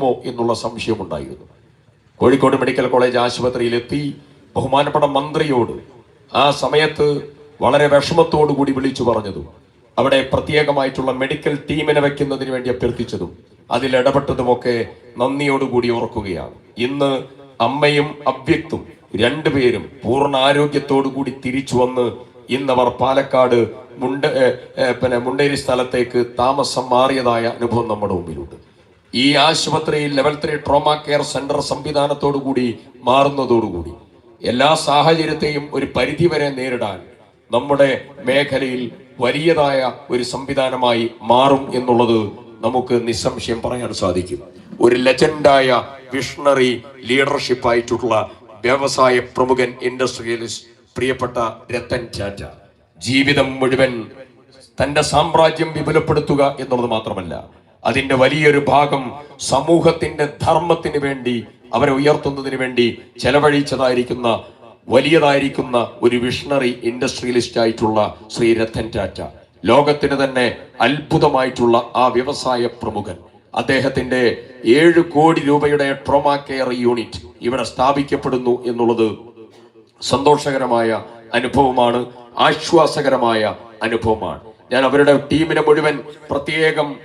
മോ എന്നുള്ള സംശയമുണ്ടായിരുന്നു. Kozhikode medical college ആശുപത്രിയിലെത്തി ബഹുമാനപ്പെട്ട മന്ത്രിയോട് ആ സമയത്ത് വളരെ കൂടി വിളിച്ചു പറഞ്ഞതും അവിടെ പ്രത്യേകമായിട്ടുള്ള മെഡിക്കൽ ടീമിനെ വെക്കുന്നതിന് വേണ്ടി അഭ്യർത്ഥിച്ചതും അതിൽ ഇടപെട്ടതുമൊക്കെ നന്ദിയോടുകൂടി ഓർക്കുകയാണ്. ഇന്ന് അമ്മയും അവ്യക്തും രണ്ടുപേരും പൂർണ ആരോഗ്യത്തോടു കൂടി തിരിച്ചു വന്ന് ഇന്നവർ പാലക്കാട് മുണ്ട പിന്നെ മുണ്ടേരി സ്ഥലത്തേക്ക് താമസം മാറിയതായ അനുഭവം നമ്മുടെ മുമ്പിലുണ്ട്. ഈ ആശുപത്രിയിൽ level three trauma care centre സംവിധാനത്തോടുകൂടി മാറുന്നതോടുകൂടി എല്ലാ സാഹചര്യത്തെയും ഒരു പരിധിവരെ നേരിടാൻ നമ്മുടെ മേഖലയിൽ വലിയതായ ഒരു സംവിധാനമായി മാറും എന്നുള്ളത് നമുക്ക് നിസ്സംശയം പറയാൻ സാധിക്കും. ഒരു ലെജൻഡായ വിഷണറി ലീഡർഷിപ്പ് ആയിട്ടുള്ള വ്യവസായ പ്രമുഖൻ ഇൻഡസ്ട്രിയലിസ്റ്റ് പ്രിയപ്പെട്ട രത്തൻ ചാറ്റ ജീവിതം മുഴുവൻ തന്റെ സാമ്രാജ്യം വിപുലപ്പെടുത്തുക എന്നുള്ളത് മാത്രമല്ല അതിന്റെ വലിയൊരു ഭാഗം സമൂഹത്തിന്റെ ധർമ്മത്തിന് വേണ്ടി അവരെ ഉയർത്തുന്നതിന് വേണ്ടി ചെലവഴിച്ചതായിരിക്കുന്ന വലിയതായിരിക്കുന്ന ഒരു വിഷണറി ഇൻഡസ്ട്രിയലിസ്റ്റ് ആയിട്ടുള്ള ശ്രീ രത്തൻ ടാറ്റ. ലോകത്തിന് തന്നെ അത്ഭുതമായിട്ടുള്ള ആ വ്യവസായ പ്രമുഖൻ. അദ്ദേഹത്തിന്റെ ഏഴ് കോടി രൂപയുടെ ട്രോമാ കെയർ യൂണിറ്റ് ഇവിടെ സ്ഥാപിക്കപ്പെടുന്നു എന്നുള്ളത് സന്തോഷകരമായ അനുഭവമാണ് ആശ്വാസകരമായ അനുഭവമാണ്. ഞാൻ അവരുടെ ടീമിനെ മുഴുവൻ പ്രത്യേകം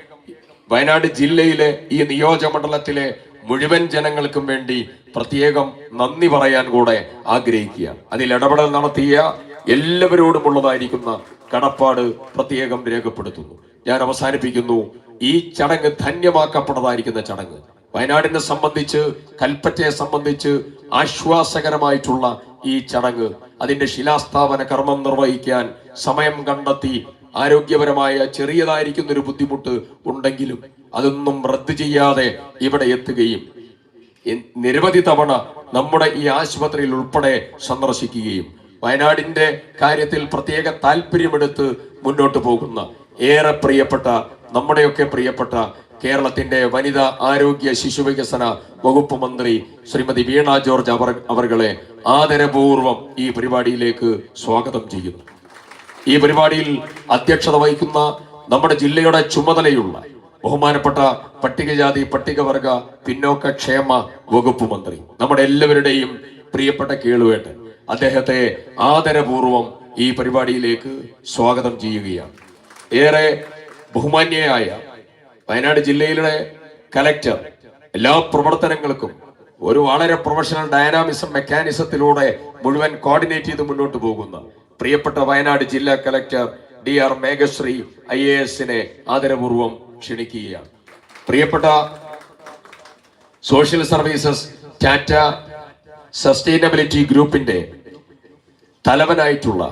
വയനാട് ജില്ലയിലെ ഈ നിയോജകമണ്ഡലത്തിലെ മുഴുവൻ ജനങ്ങൾക്കും വേണ്ടി പ്രത്യേകം നന്ദി പറയാൻ കൂടെ ആഗ്രഹിക്കുക. അതിൽ ഇടപെടൽ നടത്തിയ എല്ലാവരോടുമുള്ളതായിരിക്കുന്ന കടപ്പാട് പ്രത്യേകം രേഖപ്പെടുത്തുന്നു. ഞാൻ അവസാനിപ്പിക്കുന്നു. ഈ ചടങ്ങ് ധന്യമാക്കപ്പെട്ടതായിരിക്കുന്ന ചടങ്ങ്. വയനാടിനെ സംബന്ധിച്ച് കൽപ്പറ്റയെ സംബന്ധിച്ച് ആശ്വാസകരമായിട്ടുള്ള ഈ ചടങ്ങ് അതിന്റെ ശിലാസ്ഥാപന കർമ്മം നിർവഹിക്കാൻ സമയം കണ്ടെത്തി ആരോഗ്യപരമായ ചെറിയതായിരിക്കുന്ന ഒരു ബുദ്ധിമുട്ട് ഉണ്ടെങ്കിലും അതൊന്നും റദ്ദ് ചെയ്യാതെ ഇവിടെ എത്തുകയും നിരവധി തവണ നമ്മുടെ ഈ ആശുപത്രിയിൽ ഉൾപ്പെടെ സന്ദർശിക്കുകയും വയനാടിന്റെ കാര്യത്തിൽ പ്രത്യേക താല്പര്യമെടുത്ത് മുന്നോട്ട് പോകുന്ന ഏറെ പ്രിയപ്പെട്ട നമ്മുടെയൊക്കെ പ്രിയപ്പെട്ട കേരളത്തിന്റെ വനിതാ ആരോഗ്യ ശിശു വികസന വകുപ്പ് മന്ത്രി ശ്രീമതി വീണ ജോർജ് അവർ അവർകളെ ആദരപൂർവം ഈ പരിപാടിയിലേക്ക് സ്വാഗതം ചെയ്യുന്നു. ഈ പരിപാടിയിൽ അധ്യക്ഷത വഹിക്കുന്ന നമ്മുടെ ജില്ലയുടെ ചുമതലയുള്ള ബഹുമാനപ്പെട്ട പട്ടികജാതി പട്ടികവർഗ പിന്നോക്ക ക്ഷേമ വകുപ്പ് മന്ത്രി നമ്മുടെ എല്ലാവരുടെയും പ്രിയപ്പെട്ട കേളുവേട്ടൻ അദ്ദേഹത്തെ ആദരപൂർവം ഈ പരിപാടിയിലേക്ക് സ്വാഗതം ചെയ്യുകയാണ്. ഏറെ ബഹുമാന്യയായ വയനാട് ജില്ലയിലെ കലക്ടർ എല്ലാ പ്രവർത്തനങ്ങൾക്കും ഒരു വളരെ പ്രൊഫഷണൽ ഡയനാമിസം മെക്കാനിസത്തിലൂടെ മുഴുവൻ കോർഡിനേറ്റ് ചെയ്ത് മുന്നോട്ട് പോകുന്ന. പ്രിയപ്പെട്ട വയനാട് ജില്ലാ collector D R Meghashree I A എസിനെ ആദരപൂർവം ക്ഷണിക്കുകയാണ്. പ്രിയപ്പെട്ട സോഷ്യൽ സർവീസസ് ടാറ്റ സസ്റ്റൈനബിലിറ്റി ഗ്രൂപ്പിന്റെ തലവനായിട്ടുള്ള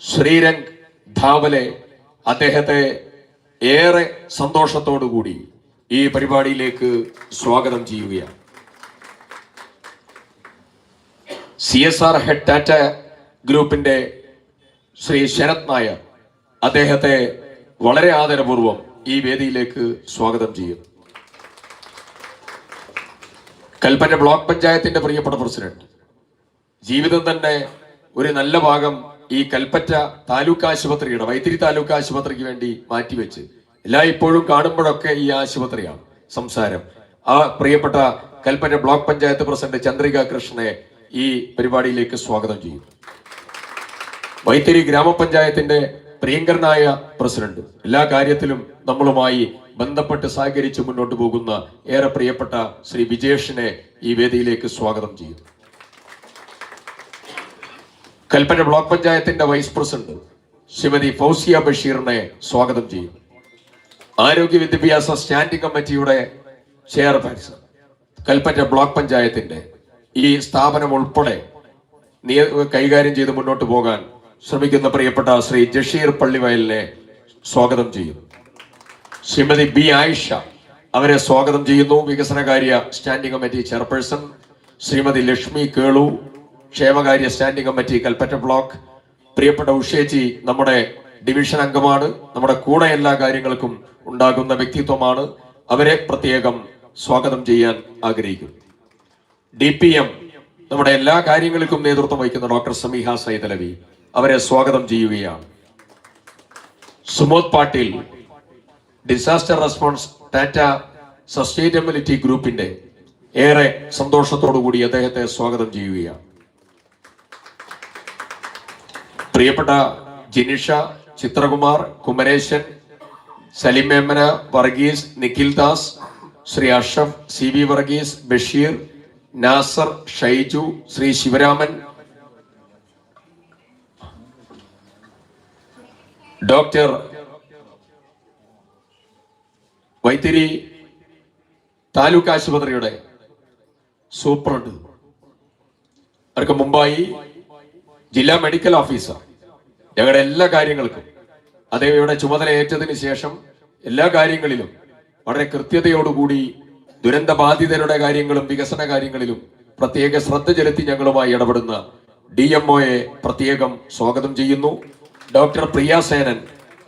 ശ്രീരംഗ് ധാവലെ അദ്ദേഹത്തെ ഏറെ സന്തോഷത്തോടുകൂടി ഈ പരിപാടിയിലേക്ക് സ്വാഗതം ചെയ്യുകയാണ്. C S R head Tata ഗ്രൂപ്പിന്റെ ശ്രീ ശരത് നായർ അദ്ദേഹത്തെ വളരെ ആദരപൂർവം ഈ വേദിയിലേക്ക് സ്വാഗതം ചെയ്യും കൽപ്പറ്റ ബ്ലോക്ക് പഞ്ചായത്തിന്റെ പ്രിയപ്പെട്ട പ്രസിഡന്റ് ജീവിതം തന്നെ ഒരു നല്ല ഭാഗം ഈ കൽപ്പറ്റ താലൂക്ക് ആശുപത്രിയുടെ വൈത്തിരി താലൂക്ക് ആശുപത്രിക്ക് വേണ്ടി മാറ്റിവെച്ച് എല്ലാ ഇപ്പോഴും കാണുമ്പോഴൊക്കെ ഈ ആശുപത്രിയാണ് സംസാരം. ആ പ്രിയപ്പെട്ട കൽപ്പറ്റ ബ്ലോക്ക് പഞ്ചായത്ത് പ്രസിഡന്റ് ചന്ദ്രിക കൃഷ്ണനെ ഈ പരിപാടിയിലേക്ക് സ്വാഗതം ചെയ്യും. വൈത്തിരി ഗ്രാമപഞ്ചായത്തിന്റെ പ്രിയങ്കരനായ പ്രസിഡന്റ് എല്ലാ കാര്യത്തിലും നമ്മളുമായി ബന്ധപ്പെട്ട് സഹകരിച്ച് മുന്നോട്ട് പോകുന്ന ഏറെ പ്രിയപ്പെട്ട ശ്രീ വിജേഷിനെ ഈ വേദിയിലേക്ക് സ്വാഗതം ചെയ്യുന്നു കൽപ്പറ്റ ബ്ലോക്ക് പഞ്ചായത്തിന്റെ വൈസ് പ്രസിഡന്റ് ശ്രീമതി ഫൗസിയ ബഷീറിനെ സ്വാഗതം ചെയ്യും. ആരോഗ്യ വിദ്യാഭ്യാസ സ്റ്റാൻഡിംഗ് കമ്മിറ്റിയുടെ ചെയർപേഴ്സൺ കൽപ്പറ്റ ബ്ലോക്ക് പഞ്ചായത്തിന്റെ ഈ സ്ഥാപനം ഉൾപ്പെടെ കൈകാര്യം ചെയ്ത് മുന്നോട്ട് പോകാൻ ശ്രമിക്കുന്ന പ്രിയപ്പെട്ട ശ്രീ ജഷീർ പള്ളിവയലിനെ സ്വാഗതം ചെയ്യും. ശ്രീമതി ബി ആയിഷ അവരെ സ്വാഗതം ചെയ്യുന്നു. വികസനകാര്യ standing committee chairperson Shrimathi Lakshmi Kelu ക്ഷേമകാര്യ സ്റ്റാൻഡിംഗ് കമ്മിറ്റി കൽപ്പറ്റ ബ്ലോക്ക് പ്രിയപ്പെട്ട ഉഷേജി നമ്മുടെ ഡിവിഷൻ അംഗമാണ് നമ്മുടെ കൂടെ എല്ലാ കാര്യങ്ങൾക്കും ഉണ്ടാകുന്ന വ്യക്തിത്വമാണ്. അവരെ പ്രത്യേകം സ്വാഗതം ചെയ്യാൻ ആഗ്രഹിക്കുന്നു. ഡി പി എം നമ്മുടെ എല്ലാ കാര്യങ്ങൾക്കും നേതൃത്വം വഹിക്കുന്ന ഡോക്ടർ സമീഹ സൈതലവി അവരെ സ്വാഗതം ചെയ്യുകയാണ്. Sumod Patil disaster response Tata sustainability ഗ്രൂപ്പിന്റെ ഏറെ സന്തോഷത്തോടു കൂടി അദ്ദേഹത്തെ സ്വാഗതം ചെയ്യുകയാണ്. പ്രിയപ്പെട്ട Jinisha Chithrakumar Kumaresan സലിമേമന Varghese Nikhil Das Shri Ashraf C V Varghese Basheer Nasser Shaiju Shri Sivaraman. Doctor Vythiri taluk ആശുപത്രിയുടെ സൂപ്രണ്ട്. അവർക്ക് മുമ്പായി ജില്ലാ മെഡിക്കൽ ഓഫീസർ. ഞങ്ങളുടെ എല്ലാ കാര്യങ്ങൾക്കും അദ്ദേഹയുടെ ചുമതല ഏറ്റതിന് ശേഷം എല്ലാ കാര്യങ്ങളിലും വളരെ കൃത്യതയോടുകൂടി ദുരന്ത ബാധിതരുടെ കാര്യങ്ങളും വികസന കാര്യങ്ങളിലും പ്രത്യേക ശ്രദ്ധ ചെലുത്തി ഞങ്ങളുമായി ഇടപെടുന്ന ഡി എം ഒയെ പ്രത്യേകം സ്വാഗതം ചെയ്യുന്നു. ഡോക്ടർ പ്രിയ സേനൻ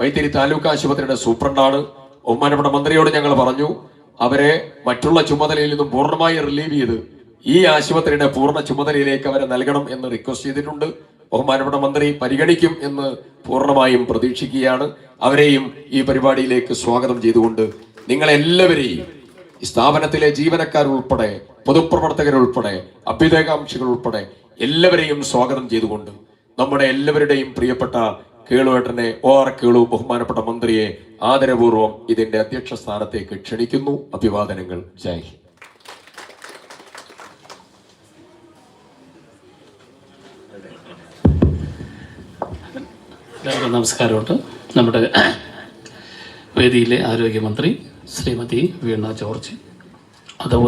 വൈത്തിരി താലൂക്ക് ആശുപത്രിയുടെ സൂപ്രണ്ടാണ്. ബഹുമാനപ്പെട്ട മന്ത്രിയോട് ഞങ്ങൾ പറഞ്ഞു അവരെ മറ്റുള്ള ചുമതലയിൽ നിന്നും പൂർണമായി റിലീവ് ചെയ്ത് ഈ ആശുപത്രിയുടെ പൂർണ ചുമതലയിലേക്ക് അവരെ നൽകണം എന്ന് റിക്വസ്റ്റ് ചെയ്തിട്ടുണ്ട്. ബഹുമാനപ്പെട്ട മന്ത്രി പരിഗണിക്കും എന്ന് പൂർണമായും പ്രതീക്ഷിക്കുകയാണ്. അവരെയും ഈ പരിപാടിയിലേക്ക് സ്വാഗതം ചെയ്തുകൊണ്ട് നിങ്ങളെല്ലാവരെയും ഈ സ്ഥാപനത്തിലെ പൊതുപ്രവർത്തകർ ഉൾപ്പെടെ അഭ്യുദയകാംക്ഷികൾ ഉൾപ്പെടെ എല്ലാവരെയും സ്വാഗതം ചെയ്തുകൊണ്ട് നമ്മുടെ എല്ലാവരുടെയും പ്രിയപ്പെട്ട കേളുവേട്ടനെ ഒ ആർ കേളു ബഹുമാനപ്പെട്ട മന്ത്രിയെ ആദരപൂർവം ഇതിന്റെ അധ്യക്ഷ സ്ഥാനത്തേക്ക് ക്ഷണിക്കുന്നു. അഭിവാദനങ്ങൾ. ജയ് എല്ലാവർക്കും നമസ്കാരമുണ്ട്. നമ്മുടെ വേദിയിലെ ആരോഗ്യമന്ത്രി ശ്രീമതി വീണ ജോർജ്. അതുപോലെ